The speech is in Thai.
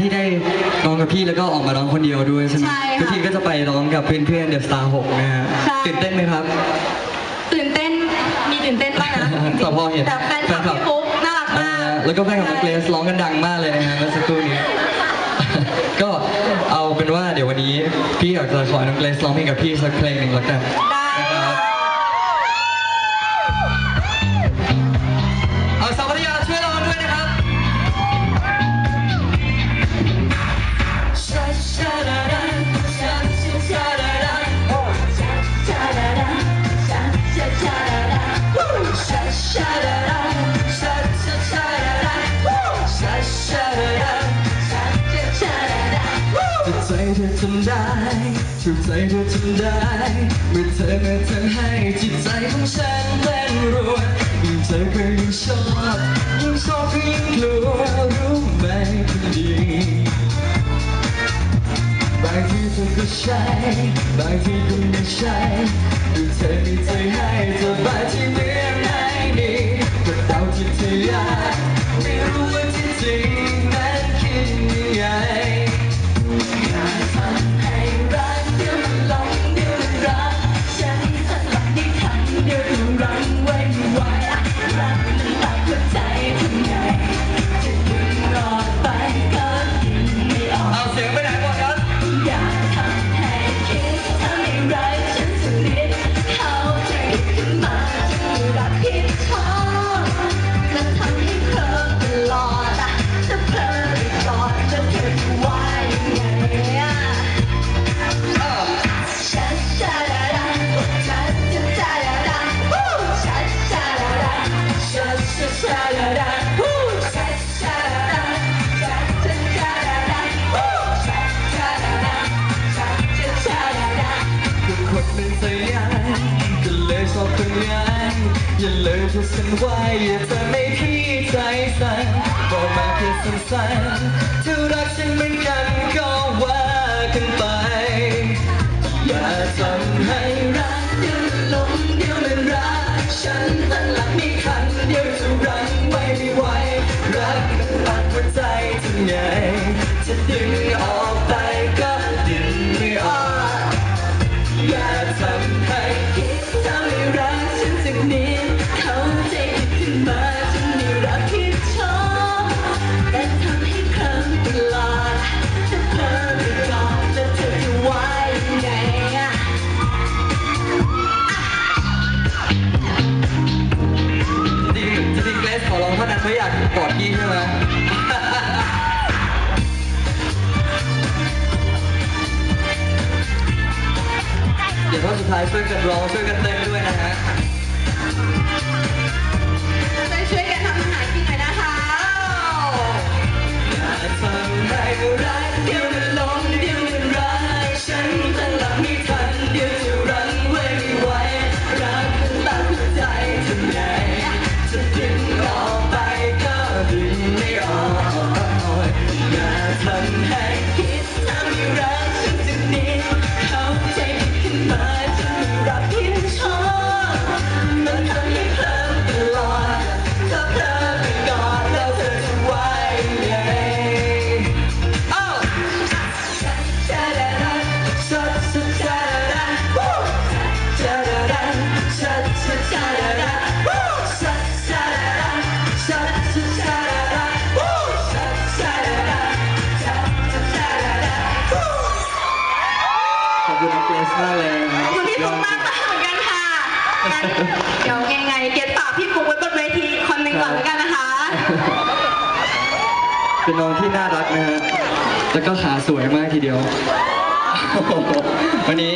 ที่ได้ร้องกับพี่แล้วก็ออกมาร้องคนเดียวด้วยใช่ไหมใช่ค่ะ ทุกทีก็จะไปร้องกับเพื่อนๆเดอะสตาร์หกนะฮะใช่ตื่นเต้นไหมครับ ตื่นเต้น มีตื่นเต้นบ้างนะจริงๆแต่พอเห็นแต่แฟนคลับแฟนคลับ พี่ฟุ๊กน่ารักเอ่มากอแล้วก็แฟนกับน้องเกรซร้องกันดังมากเลยนะฮะเมื่อสักครู่นี้ ก็เอาเป็นว่าเดี๋ยววันนี้พี่อยากจะขอน้องเกรซร้องเพลงกับพี่สักเพลงหนึ่งแล้วกันได้นะครับเอาสาวพัทยาช่วยเรา เธอทำได้ถูกใจเธอทำได้เมื่อเธอมาทำให้จิตใจของฉันเต้นรัวยิ่งเธอก็ยิ่งชอบยิ่งชอบก็ยิ่งกลัวรู้ไหมคนดีบางทีเธอก็ใช่บางทีก็ไม่ใช่ดูเธอไม่ใจให้เธ อย่าเลยเธอฉันไว้อย่าเธอไม่พี่ใจสั่นบอกมาเพียงสั้นๆเธอรักฉันเหมือนกันก็ว่ากันไป อย่าทำให้รักเดียวมันหลงเดี๋ยวมันรัก ฉันตั้งหลักไม่ทันเดี๋ยวจะรังไว้ไม่ไหวรักมันปัดหัวใจทำไงจะดึง ช่วยกันร้องช่วยกันเต้น คุณน้องเกรซมากเลยนะขอบคุณพี่ฟุ๊กมากเหมือนกันค่ะงั้นเดี๋ยวยังไงเกดฝากพี่ฟุ๊กไว้บนเวทีอีกคนหนึ่งก่อนแล้วกันนะคะ เป็นน้องที่น่ารักนะฮะ แล้วก็ขาสวยมากทีเดียว วันนี้